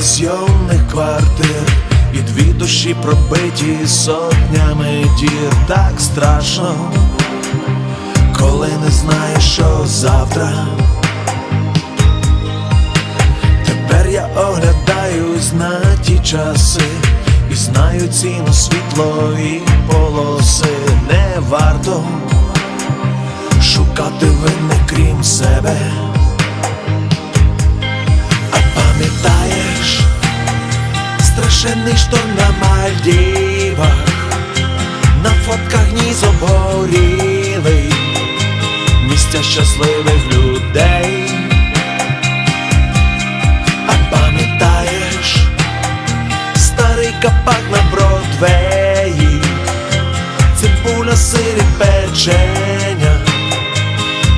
зйомних квартир І дві душі пробиті сотнями дір Так страшно, коли не знаєш, що завтра. Тепер я оглядаюсь на ті часи І знаю ціну світлої полоси Не варто шукати винних крім себе. Страшенний шторм на Мальдівах, на фотках ніс обгорілий, місця щасливих людей. А пам'ятаєш старий капак на Бродвеї, цибуля сирі печення,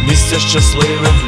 місця щасливих людей.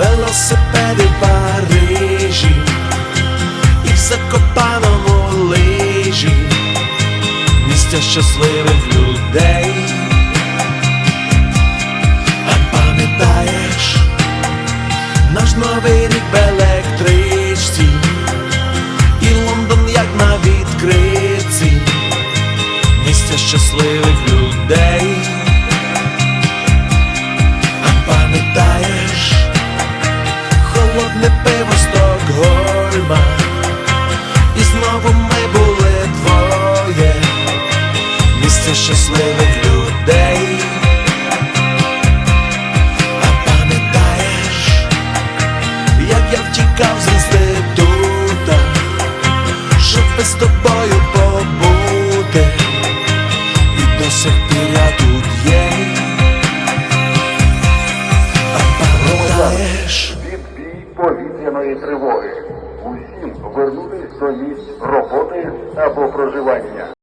Велосипеди в Парижі і в Закопаному лижі, місця щасливих людей. А пам'ятаєш наш новий рік в І знову ми були двоє. Місце щасливих людей. А пам'ятаєш, як я втікав з інститута, щоб без тобою побути, і до сих пір я тут є. А пам'ятаєш, повітряної тривоги. Усім вернутись до місць роботи або проживання.